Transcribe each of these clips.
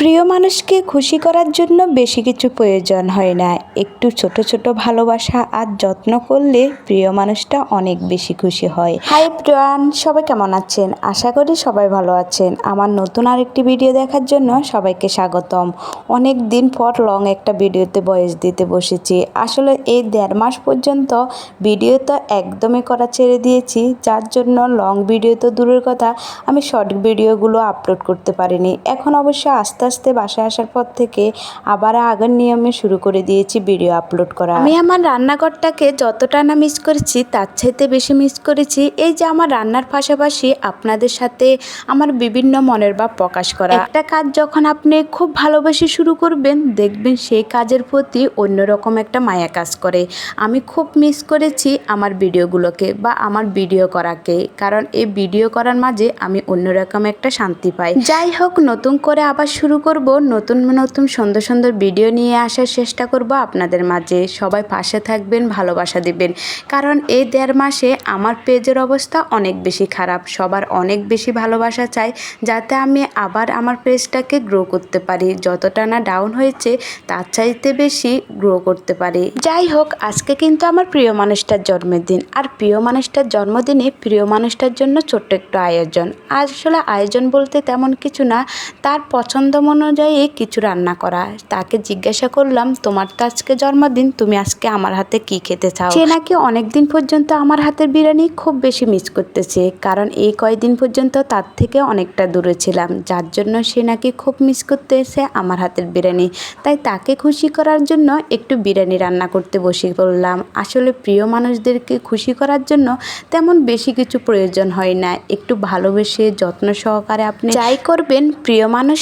প্রিয় মানুষকে খুশি করার জন্য বেশি কিছু প্রয়োজন হয় না। একটু ছোট ছোট ভালোবাসা আর যত্ন করলে প্রিয় মানুষটা অনেক বেশি খুশি হয়। হাই প্রিয়ান সবাই কেমন আছেন? আশা করি সবাই ভালো আছেন। আমার নতুন আরেকটি ভিডিও দেখার জন্য সবাইকে স্বাগতম। অনেক দিন পর লং একটা ভিডিওতে বয়স দিতে বসেছি। আসলে এই দেড় মাস পর্যন্ত ভিডিও তো একদমই করা ছেড়ে দিয়েছি। যার জন্য লং ভিডিও তো দূরের কথা, আমি শর্ট ভিডিওগুলো আপলোড করতে পারিনি। এখন অবশ্য আস্তে আস্তে, বাসায় আসার পর থেকে আবার আগের নিয়মে শুরু করে দিয়েছি ভিডিও আপলোড করা। আমি আমার রান্নাঘরটাকে যতটা না মিস করেছি, তার চাইতে বেশি মিস করেছি, এই যে আমার রান্নার পাশাপাশি আপনাদের সাথে আমার বিভিন্ন মনের ভাব প্রকাশ করা। একটা কাজ যখন আপনি খুব ভালোবেসে শুরু করবেন, দেখবেন সেই কাজের প্রতি অন্যরকম একটা মায়া কাজ করে। আমি খুব মিস করেছি আমার ভিডিওগুলোকে বা আমার ভিডিও করাকে, কারণ এই ভিডিও করার মাঝে আমি অন্যরকম একটা শান্তি পাই। যাই হোক, নতুন করে আবার শুরু করব, নতুন নতুন সুন্দর সুন্দর ভিডিও নিয়ে আসার চেষ্টা করব আপনাদের মাঝে। সবাই পাশে থাকবেন, ভালোবাসা দিবেন। কারণ এই দেড় মাসে আমার পেজের অবস্থা অনেক বেশি খারাপ। সবার অনেক বেশি ভালোবাসা চাই, যাতে আমি আবার আমার পেজটাকে গ্রো করতে পারি। যতটা না ডাউন হয়েছে, তার চাইতে বেশি গ্রো করতে পারি। যাই হোক, আজকে কিন্তু আমার প্রিয় মানুষটার জন্মদিন। আর প্রিয় মানুষটার জন্মদিনে প্রিয় মানুষটার জন্য ছোট্ট একটু আয়োজন। আসলে আয়োজন বলতে তেমন কিছু না, তার পছন্দ অনুযায়ী কিছু রান্না করা। তাকে জিজ্ঞাসা করলাম, তোমার তো আজকে জন্মদিন, তুমি আজকে আমার হাতে কি খেতে চাও? সে নাকি অনেকদিন পর্যন্ত আমার হাতের বিরিয়ানি খুব বেশি মিস করতেছে, কারণ এই কয়দিন পর্যন্ত তার থেকে অনেকটা দূরে ছিলাম, যার জন্য সে নাকি খুব মিস করতেছে আমার হাতের বিরিয়ানি। তাই তাকে খুশি করার জন্য একটু বিরিয়ানি রান্না করতে বসে পড়লাম। আসলে প্রিয় মানুষদেরকে খুশি করার জন্য তেমন বেশি কিছু প্রয়োজন হয় না। একটু ভালোবেসে যত্ন সহকারে আপনি যাই করবেন, প্রিয় মানুষ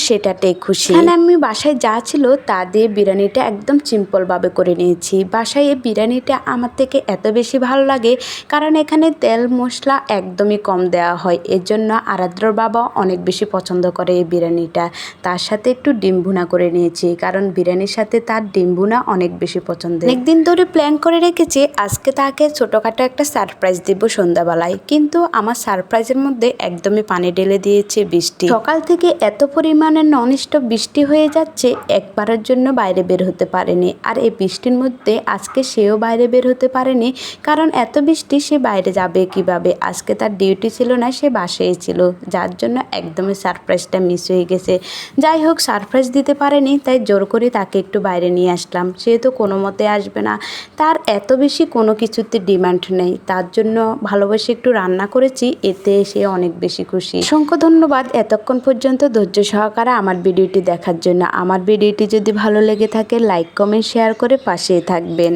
সেটাতেই খুশি। এখানে আমি বাসায় যা ছিল তা দিয়ে বিরিয়ানিটা একদম সিম্পলভাবে করে নিয়েছি। বাসায় এই বিরিয়ানিটা আমার থেকে এত বেশি ভালো লাগে, কারণ এখানে তেল মশলা একদমই কম দেওয়া হয়। এর জন্য আরাদ্রর বাবা অনেক বেশি পছন্দ করে এই বিরিয়ানিটা। তার সাথে একটু ডিম ভুনা করে নিয়েছি, কারণ বিরিয়ানির সাথে তার ডিম ভুনা অনেক বেশি পছন্দ অনেকদিন ধরে প্ল্যান করে রেখেছি, আজকে তাকে ছোটোখাটো একটা সারপ্রাইজ দিব সন্ধ্যাবেলায়। কিন্তু আমার সারপ্রাইজের মধ্যে একদমই পানি ঢেলে দিয়েছে বৃষ্টি। সকাল থেকে এত পরিমাণে নন স্টপ বৃষ্টি হয়ে যাচ্ছে, একবারের জন্য বাইরে বের হতে পারেনি। আর এই বৃষ্টির মধ্যে আজকে সেও বাইরে বের হতে পারেনি, কারণ এত বৃষ্টি সে বাইরে যাবে কীভাবে? আজকে তার ডিউটি ছিল না, সে বাসায় ছিল, যার জন্য একদমই সারপ্রাইজটা মিস হয়ে গেছে। যাই হোক, সারপ্রাইজ দিতে পারেনি, তাই জোর করে তাকে একটু বাইরে নিয়ে আসলাম। সে তো কোনো মতে আসবে না। তার এত বেশি কোনো কিছুতে ডিমান্ড নেই, তার জন্য ভালোবেসে একটু রান্না করেছি, এতে সে অনেক বেশি খুশি। অসংখ্য ধন্যবাদ, এতক্ষণ পর্যন্ত ধৈর্য সহকারে আমার ভিডিওটি দেখার জন্য আমার ভিডিওটি যদি ভালো লেগে থাকে লাইক কমেন্ট শেয়ার করে পাশে থাকবেন।